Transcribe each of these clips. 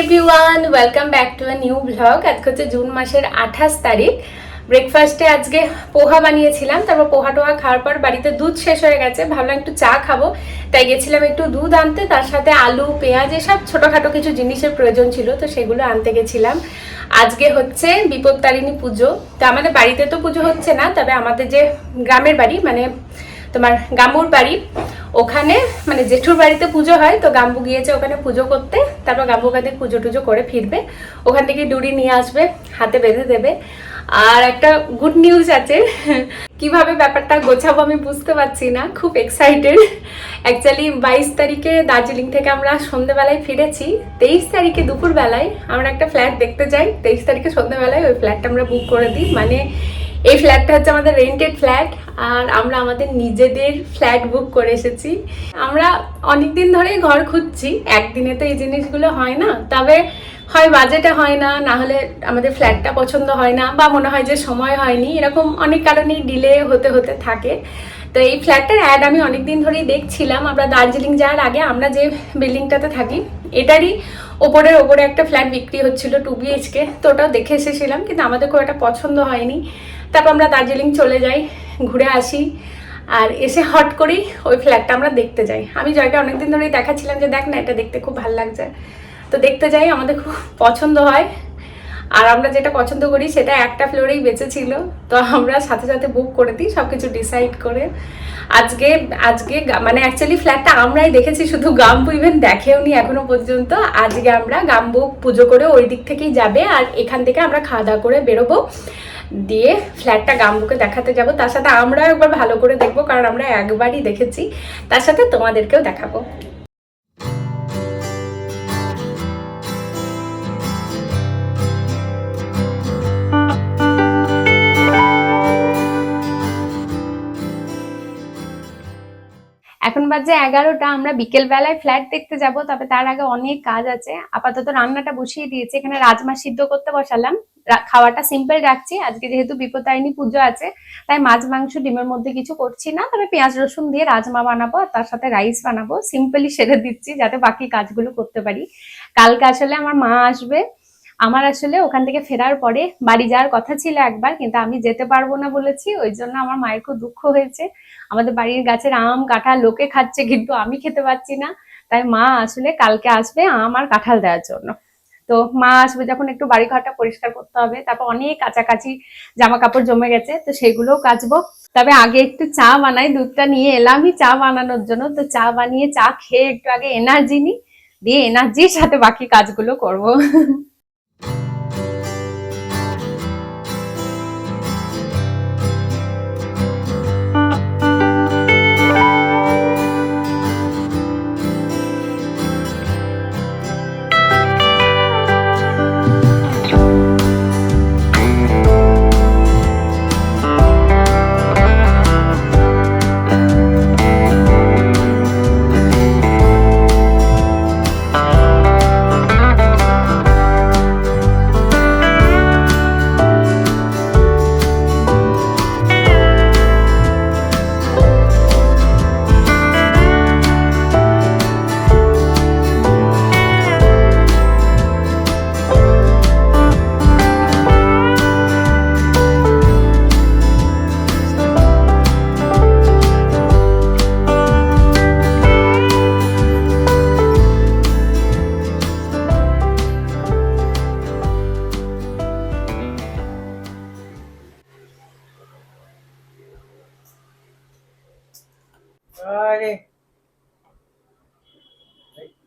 Everyone welcome back to a new blog আজকে হচ্ছে June মাসের আঠাশ তারিখ। ব্রেকফাস্টে আজকে পোহা বানিয়েছিলাম, তারপর পোহা টোহা খাওয়ার পর বাড়িতে দুধ শেষ হয়ে গেছে। ভাবলাম একটু চা খাব, তাই গেছিলাম একটু দুধ আনতে। তার সাথে আলু, পেঁয়াজ এসব ছোটোখাটো কিছু জিনিসের প্রয়োজন ছিল, তো সেগুলো আনতে গেছিলাম। আজকে হচ্ছে বিপত্তারিণী পুজো, তো আমাদের বাড়িতে তো পুজো হচ্ছে না, তবে আমাদের যে গ্রামের বাড়ি মানে তোমার গামুর বাড়ি ওখানে মানে জেঠুর বাড়িতে পুজো হয়, তো গাম্বু গিয়েছে ওখানে পুজো করতে, তারপর গাম্বু কাঁধে পুজো টুজো করে ফিরবে। ওখান থেকে ডুরি নিয়ে আসবে, হাতে বেঁধে দেবে। আর একটা গুড নিউজ আছে, কীভাবে ব্যাপারটা গোছাবো আমি বুঝতে পারছি না, খুব এক্সাইটেড অ্যাকচুয়ালি বাইশ তারিখে দার্জিলিং থেকে আমরা সন্ধেবেলায় ফিরেছি, তেইশ তারিখে দুপুরবেলায় আমরা একটা ফ্ল্যাট দেখতে যাই, তেইশ তারিখে সন্ধেবেলায় ওই ফ্ল্যাটটা আমরা বুক করে দিই মানে এই ফ্ল্যাটটা হচ্ছে আমাদের রেন্টেড ফ্ল্যাট আর আমরা আমাদের নিজেদের ফ্ল্যাট বুক করে এসেছি। আমরা অনেক দিন ধরেই ঘর খুঁজছি, একদিনে তো এই জিনিসগুলো হয় না, তবে হয় বাজেটে হয় না না হলে আমাদের ফ্ল্যাটটা পছন্দ হয় না, বা মনে হয় যে সময় হয়নি, এরকম অনেক কারণেই ডিলে হতে হতে থাকে। তো এই ফ্ল্যাটটার অ্যাড আমি অনেক দিন ধরেই দেখছিলাম, আমরা দার্জিলিং যাওয়ার আগে আমরা যে বিল্ডিংটাতে থাকি, এটারই ওপরের ওপরে একটা ফ্ল্যাট বিক্রি হচ্ছিল টু বিএইচকে তো ওটাও দেখে এসেছিলাম, কিন্তু আমাদের খুব একটা পছন্দ হয়নি। তারপর আমরা দার্জিলিং চলে যাই, ঘুরে আসি, আর এসে হট করেই ওই ফ্ল্যাটটা আমরা দেখতে যাই। আমি জয়কে অনেকদিন ধরেই দেখাচ্ছিলাম যে, দেখ না, এটা দেখতে খুব ভালো লাগছে। তো দেখতে যাই, আমাদের খুব পছন্দ হয়। আর আমরা যেটা পছন্দ করি সেটা একটা ফ্লোরেই বেঁচে ছিল। তো আমরা সাথে সাথে বুক করে দিই সব কিছু ডিসাইড করে। আজকে আজকে মানে অ্যাকচুয়ালি ফ্ল্যাটটা আমরাই দেখেছি, শুধু গাম্বু ইভেন দেখেও নি এখনও পর্যন্ত। আজকে আমরা গাম্বু পুজো করে ওই দিক থেকেই যাবে আর এখান থেকে আমরা খাওয়া দাওয়া করে বেরোবো। দিয়ে ফ্ল্যাটটা গাম্বুকে দেখাতে যাব। তার সাথে আমরাও একবার ভালো করে দেখব, কারণ আমরা একবারই দেখেছি। তার সাথে তোমাদেরকেও দেখাবো। বাজে এগারোটা, আমরা বিকেল বেলায় ফ্ল্যাট দেখতে যাব, তবে তার আগে অনেক কাজ আছে। আপাতত রান্নাটা বসিয়ে দিয়েছি, এখানে রাজমা সিদ্ধ করতে বসালাম। খাওয়াটা সিম্পল রাখছি, আজকে যেহেতু বিপত্তারিণী পুজো আছে, তাই মাছ, মাংস, ডিমের মধ্যে কিছু করছি না, তবে পেঁয়াজ, রসুন দিয়ে রাজমা বানাবো আর তার সাথে রাইস বানাবো। সিম্পলি সেরে দিচ্ছি, যাতে বাকি কাজগুলো করতে পারি। কালকে আসলে আমার মা আসবে আমার আসলে ওখান থেকে ফেরার পরে বাড়ি যাওয়ার কথা ছিল একবার, কিন্তু আমি যেতে পারব না বলেছি, ওই জন্য আমার মায়ের খুব দুঃখ হয়েছে। আমাদের বাড়ির গাছের আম, কাঁঠাল লোকে খাচ্ছে, কিন্তু আমি খেতে পাচ্ছি না। তাই মা আসলে কালকে আসবে আম আর কাঁঠাল দেওয়ার জন্য। তো মা আসবে যখন একটু বাড়ি ঘরটা পরিষ্কার করতে হবে, তারপর অনেক কাছাকাছি জামা কাপড় জমে গেছে, তো সেগুলোও কাচবো। তবে আগে একটু চা বানাই, দুধটা নিয়ে এলামই চা বানানোর জন্য। তো চা বানিয়ে চা খেয়ে একটু আগে এনার্জি নিই, দিয়ে এনার্জির সাথে বাকি কাজগুলো করব।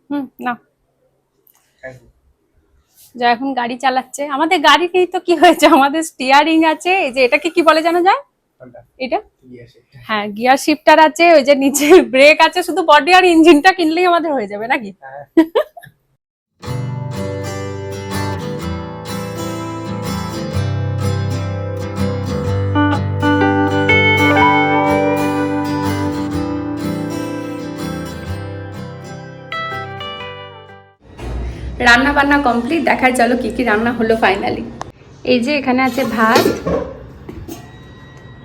হুম না। যা এখন গাড়ি চালাচ্ছে। আমাদের গাড়িতেই তো কি হয়েছে? আমাদের স্টিয়ারিং আছে। এই যে এটাকে কি বলে জানা যায় এটা? হ্যাঁ গিয়ার শিফটার আছে। ওই যে নিচে ব্রেক আছে। শুধু বডি আর ইঞ্জিনটা কিনলেই আমাদের হয়ে যাবে নাকি? রান্না বান্না কমপ্লিট দেখায় চলো কি কি রান্না হলো ফাইনালি এই যে এখানে আছে ভাত,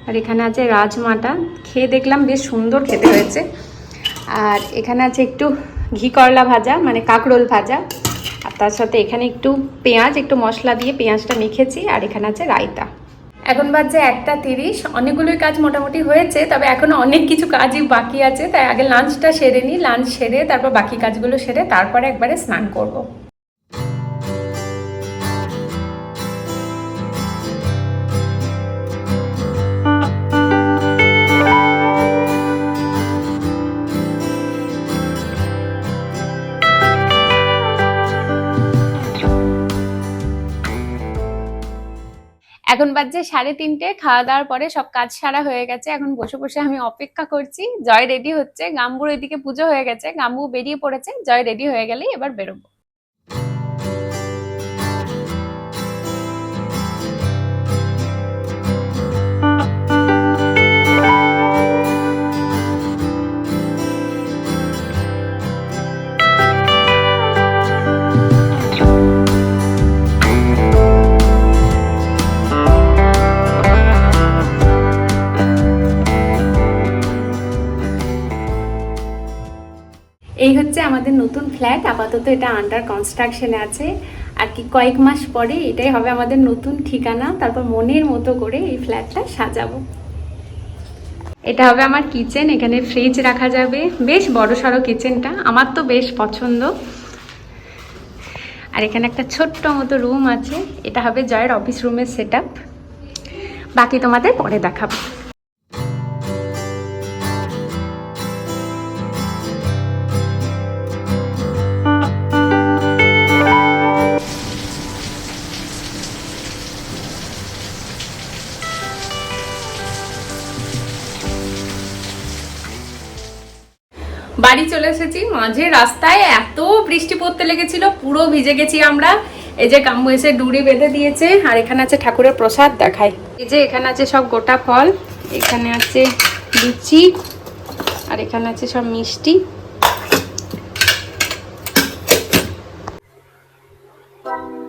আর এখানে আছে রাজমাটা। খেয়ে দেখলাম বেশ সুন্দর খেতে হয়েছে। আর এখানে আছে একটু ঘি করলা ভাজা মানে কাঁকরোল ভাজা। আর তার সাথে এখানে একটু পেঁয়াজ, একটু মশলা দিয়ে পেঁয়াজটা মেখেছি, আর এখানে আছে রায়তা। এখন বাজে একটা তিরিশ, অনেকগুলোই কাজ মোটামুটি হয়েছে, তবে এখনও অনেক কিছু কাজই বাকি আছে, তাই আগে লাঞ্চটা সেরে নিই লাঞ্চ সেরে তারপর বাকি কাজগুলো সেরে তারপরে একবারে স্নান করব। এখন বাজছে সাড়ে তিনটে, খাওয়া দাওয়ার পরে সব কাজ সারা হয়ে গেছে। এখন বসে বসে আমি অপেক্ষা করছি। জয় রেডি হচ্ছে। গাম্বুর এদিকে পুজো হয়ে গেছে। গাম্বু বেরিয়ে পড়েছে। জয় রেডি হয়ে গেলেই এবার বেরোবো। আমাদের নতুন ফ্ল্যাট, আপাতত এটা আন্ডার কনস্ট্রাকশনে আছে। আর কি কয়েক মাস পরে এটাই হবে আমাদের নতুন ঠিকানা, তারপর মনের মতো করে এই ফ্ল্যাটটা সাজাবো। এটা হবে আমার কিচেন এখানে ফ্রিজ রাখা যাবে। বেশ বড় সড়ো কিচেনটা আমার তো বেশ পছন্দ। আর এখানে একটা ছোট্ট মতো রুম আছে, এটা হবে জয়ের অফিস রুমের সেট বাকি তোমাদের পরে দেখাবো। চলে এসেছি। মাঝে রাস্তায় এত বৃষ্টি পড়তে লেগেছিল, পুরো ভিজে গেছি আমরা। এই যে কাম্বু এসে ডুড়ি বেঁধে দিয়েছে, আর এখানে আছে ঠাকুরের প্রসাদ দেখায় এই যে এখানে আছে সব গোটা ফল, এখানে আছে লুচি, আর এখানে আছে সব মিষ্টি। Thank you.